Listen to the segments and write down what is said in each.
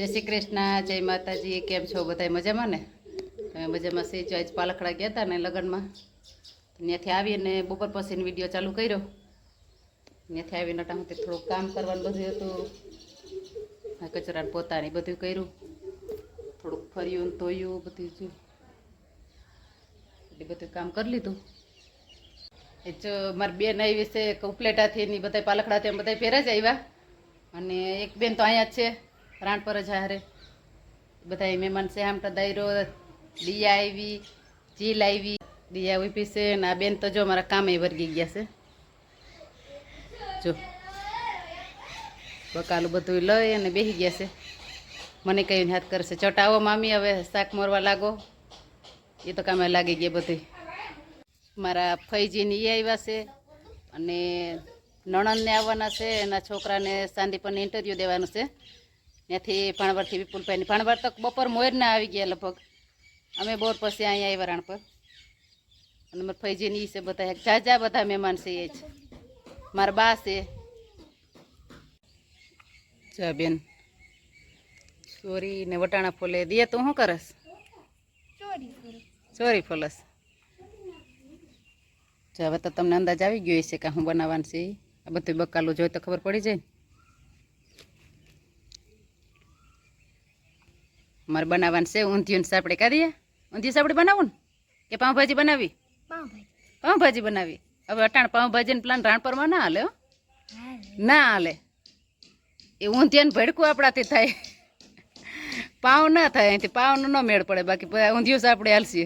જય શ્રી કૃષ્ણ, જય માતાજી, કેમ છો બધા મજામાં ને? તમે મજામાં છે? જો આજ પાલખડા ગયા હતા ને લગ્નમાં ત્યાંથી આવીને બપોર પછીનો વીડિયો ચાલુ કર્યો. ત્યાંથી આવીને ટાઈમથી થોડુંક કામ કરવાનું બધું હતું. કચરાને પોતાની બધું કર્યું. થોડુંક ફર્યું ને ધોયું, બધું જો. એટલે બધું કામ કરી લીધું. એ જો મારી બેન આવી છે ઉપલેટાથી ની બધા પાલખડાથી બધા પહેરા જ આવ્યા. અને એક બેન તો અહીંયા જ છે. રાણ પર જ હારે. બધા મહેમાન છે આમ તો દાયરો દિયા આવી ચીલ આવી દિયા ઊભી છે ને આ બેન તો જો મારા કામે વર્ગી ગયા છે. જો. બકાલું બધું લઈ અને બેસી ગયા છે. મને કહીને હાથ કરશે. ચટાવો મામી, હવે શાક મરવા લાગો. એ તો કામે લાગી ગયા બધી મારા ફૈજીને એ આવ્યા છે અને નણંદને આવવાના છે એના છોકરાને સાંદીપરને ઇન્ટરવ્યૂ દેવાનું છે. ત્યાંથી ભણવરથી વિપુલભાઈની. ભણવર તો બપોર મોરના આવી ગયા લગભગ. અમે બોર પછી અહીંયા આવ્યા રાણ પર અને મારા ફૈજીની છે બધા જાજા બધા મહેમાન છે એ જ. મારા બા છે. જા, બેન. ચોરી ને વટાણા ફોલે. દે તું શું કરસ? ચોરી ફોલસ. જો, હવે તો તમને અંદાજ આવી ગયો છે કે હું બનાવવાનું છે આ બધું બકાલું જોઈ તો ખબર પડી જાય મારે બનાવવાનું છે ઊંધિયું ને સાપડે કાઢીએ. ઊંધિયું સાપડે બનાવવું ને? કે પાઉંભાજી બનાવી? પાઉંભાજી. બનાવી. હવે અટાણ પાઉંભાજીને પ્લાન રાણપરમાં ના હાલે હો. ના હાલે. એ ઊંધિયાને ભડકું આપણાથી થાય. પાવ ના થાય અહીંથી પાવનો ન મેળ પડે. બાકી પ- ઊંધિયું સાપડે હાલશે.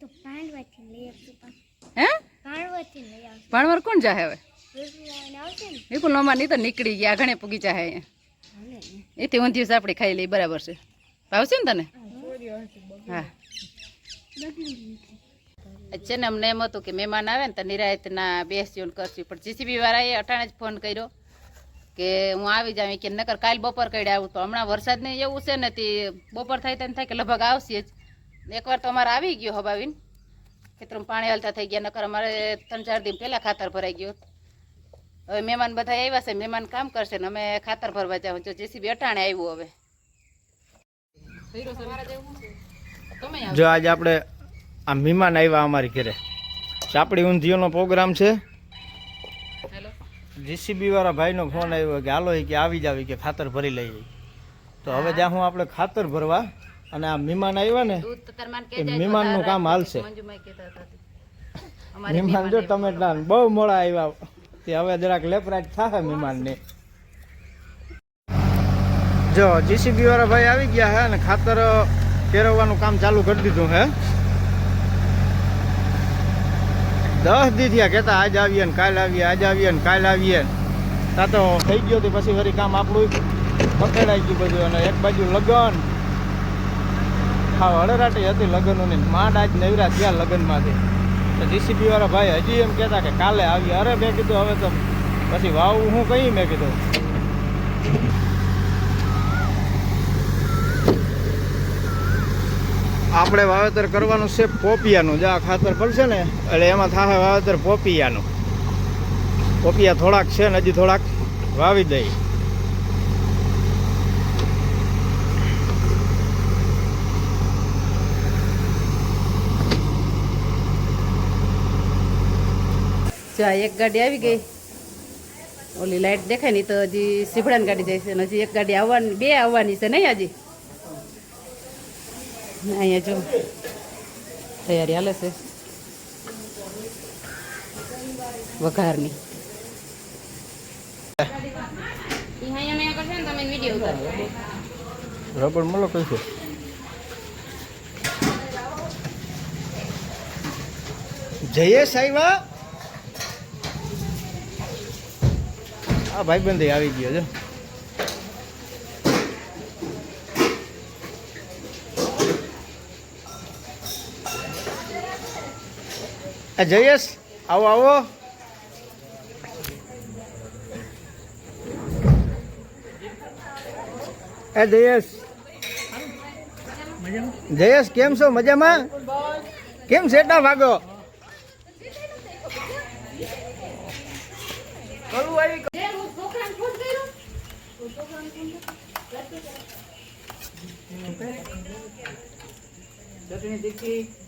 તો પાંડવાથી લઈ આવશું પણ હે? પાંડવાથી લઈ આવશું. ભાણવર કોણ જાહે હવે? વિપુલાને આવશે ને? વિપુલ નોમાં નહીં તો નીકળી ગયા ઘણે પૂગી જાહે અહીંયા. હાલે ને. એથી ઊંધિયું સાપડી ખાઈ લઈ બરાબર છે. ભાવશે ને તને? હા છે. ને અમને એમ હતું કે મહેમાન આવે ને તો નિરાયતના બેસ્યું ને કરશું. પણ જીસીબી વાળાએ અટાણે જ ફોન કર્યો કે હું આવી જાઉં. કે નકર કાલ બપોર કઈ આવું. તો હમણાં વરસાદ ને એવું છે ને તે બપોર થાય તેને થાય કે લગભગ આવશે જ. એકવાર તો અમારે આવી ગયો હબાવીને. ખેતરમાં પાણી હાલતા થઈ ગયા નકર અમારે ત્રણ ચાર દિન પહેલાં ખાતર ભરાઈ ગયું હવે મહેમાન બધા આવ્યા છે મહેમાન કામ કરશે ને અમે ખાતર ભરવા જાઉં. જો જેસીબી અટાણે આવ્યું હવે. જો આજે આપણે આ મહેમાન આવ્યા અમારી ઘરે. ચાપડી ઊંધિયોનો પ્રોગ્રામ છે. હેલો. જીસીબી વાળા ભાઈનો ફોન આવ્યો કે હાલો કે આવી જાવી કે ખાતર ભરી લઈએ. તો હવે જ્યાં હું આપણે ખાતર ભરવા અને આ મહેમાન આવ્યા ને એ મહેમાનનું કામ હાલશે. મંજુમાઈ કહેતા હતા. તે. અમારે મહેમાન જો તમે બહુ મોડા આવ્યા. તે હવે જરાક લેપરાટ થાય મહેમાનને. જો જીસીબી વાળા ભાઈ આવી ગયા હે અને ખાતર ફેરવવાનું કામ ચાલુ કરી દીધું હે. દસ દી થયા કહેતા, આજ આવીએ ને કાલ આવીએ, આજ આવીએ ને કાલ આવીએ. તા તો થઈ ગયો તો પછી ફરી કામ આપણું પકડાઈ ગયું બધું અને એક બાજુ લગ્ન. હા હળરાટી હતી લગ્નોની. માંડ આજ નવરા થયા લગ્નમાંથી. તો જીસીબી વાળા ભાઈ હજી એમ કહેતા કે કાલે આવીએ. અરે મેં કીધું, હવે તો પછી વાવું હું, કઈ મેં કીધું? આપણે વાવેતર કરવાનું છે પોપિયાનું. જે આ ખાતર પડશે ને, એટલે એમાં થાય વાવેતર પોપિયાનું. પોપિયા થોડાક છે ને હજી થોડાક વાવી દઈ. એક ગાડી આવી ગઈ. ઓલી લાઈટ દેખાય નહીં તો હજી સીભડાની ગાડી જાય છે. હજી એક ગાડી આવવાની, બે આવવાની છે નહીં હજી? અહીંયા જો તૈયારી હાલે છે વઘારની રબર મળો કઈ છે જયેશ આવ્યા આ ભાઈબંધ આવી ગયો છે જયેશ આવો આવો. એ જયેશ. જયેશ કેમ છો? મજામાં? કેમ સેટા ભાગો ચટણી તીખી